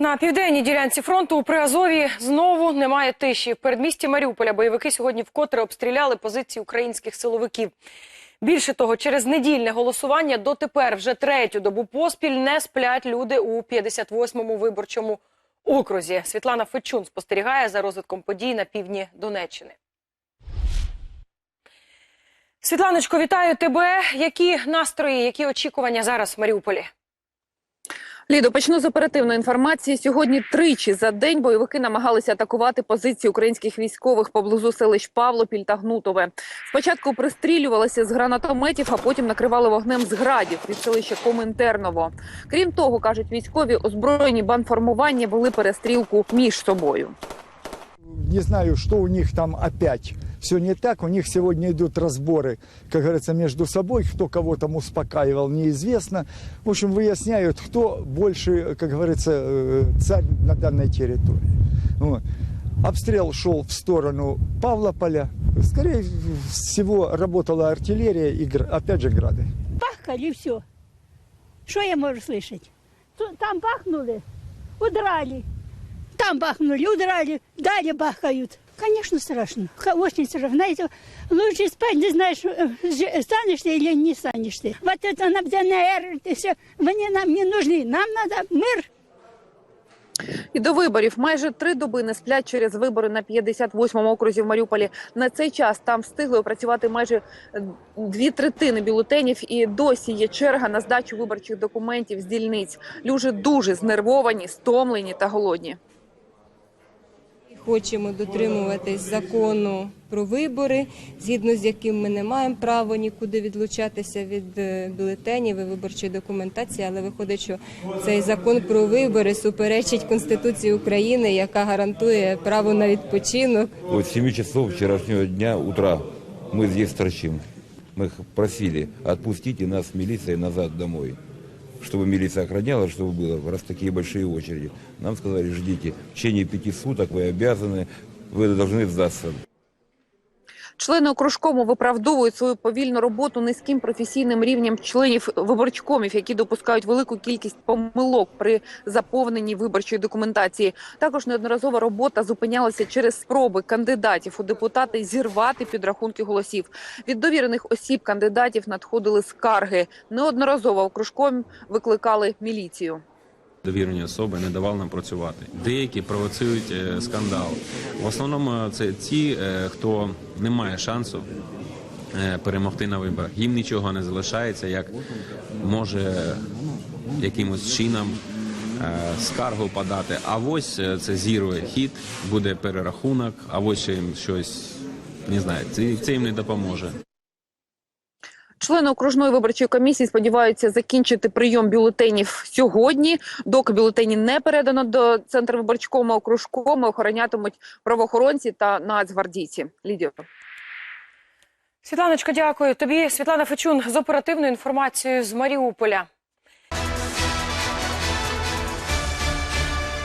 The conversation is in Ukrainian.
На південній ділянці фронту у Приазові знову немає тиші. В передмісті Маріуполя бойовики сьогодні вкотре обстріляли позиції українських силовиків. Більше того, через недільне голосування дотепер вже третю добу поспіль не сплять люди у 58-му виборчому окрузі. Світлана Фечун спостерігає за розвитком подій на півдні Донеччини. Світланочко, вітаю тебе. Які настрої, які очікування зараз в Маріуполі? Лідо, почну з оперативної інформації. Сьогодні тричі за день бойовики намагалися атакувати позиції українських військових поблизу селищ Павлопіль та Гнутове. Спочатку пристрілювалися з гранатометів, а потім накривали вогнем з градів від селища Коминтерново. Крім того, кажуть військові, озброєні банформування вели перестрілку між собою. Не знаю, что у них там опять все не так. У них сегодня идут разборы, как говорится, между собой. Кто кого там успокаивал, неизвестно. В общем, выясняют, кто больше, как говорится, э, царь на данной территории. Обстрел шел в сторону Павлополя. Скорее всего, работала артиллерия и, опять же, грады. бахкали, все. Что я могу слышать? Там бахнули, удрали. Там бахнули, удрали, далее бахают. Конечно, страшно. Ха- Очень страшно. Знаете, лучше спать, не знаешь, э, ж- станешь ты или не станешь ты. Вот это нам ДНР, это все, они нам не нужны. Нам надо мир. І до виборів майже три доби не сплять через вибори на 58-му окрузі в Маріуполі. На цей час там встигли опрацювати майже е, дві третини бюлетенів, і досі є черга на здачу виборчих документів з дільниць. Люди дуже знервовані, стомлені та голодні. Хочемо дотримуватись закону про вибори, згідно з яким ми не маємо права нікуди відлучатися від е, бюлетенів і виборчої документації. Але виходить, що цей закон про вибори суперечить Конституції України, яка гарантує право на відпочинок. Вот с 7 часов вчерашнего дня утра мы здесь торчим. Мы их просили, отпустите нас милицией назад домой Чтобы милиция охраняла, чтобы было, раз такие большие очереди. Нам сказали, ждите, в течение пяти суток вы обязаны, вы должны сдаться. Члени окружкому виправдовують свою повільну роботу низьким професійним рівнем членів виборчкомів, які допускають велику кількість помилок при заповненні виборчої документації. Також неодноразова робота зупинялася через спроби кандидатів у депутати зірвати підрахунки голосів. Від довірених осіб кандидатів надходили скарги. Неодноразово окружком викликали міліцію. Довірені особи не давали нам працювати. Деякі провоцюють е, скандал. В основному е, це ті, е, хто не має шансу перемогти на виборах. Їм нічого не залишається, як може якимось чином скаргу подати. А ось це зірує хід, буде перерахунок, а ось їм щось не знаю. Це їм не допоможе. Члени окружної виборчої комісії сподіваються закінчити прийом бюлетенів сьогодні. Доки бюлетені не передано до центру виборчкому окружкому, охоронятимуть правоохоронці та нацгвардійці. Лідіо. Світланочка, дякую тобі. Світлана Фечун з оперативною інформацією з Маріуполя.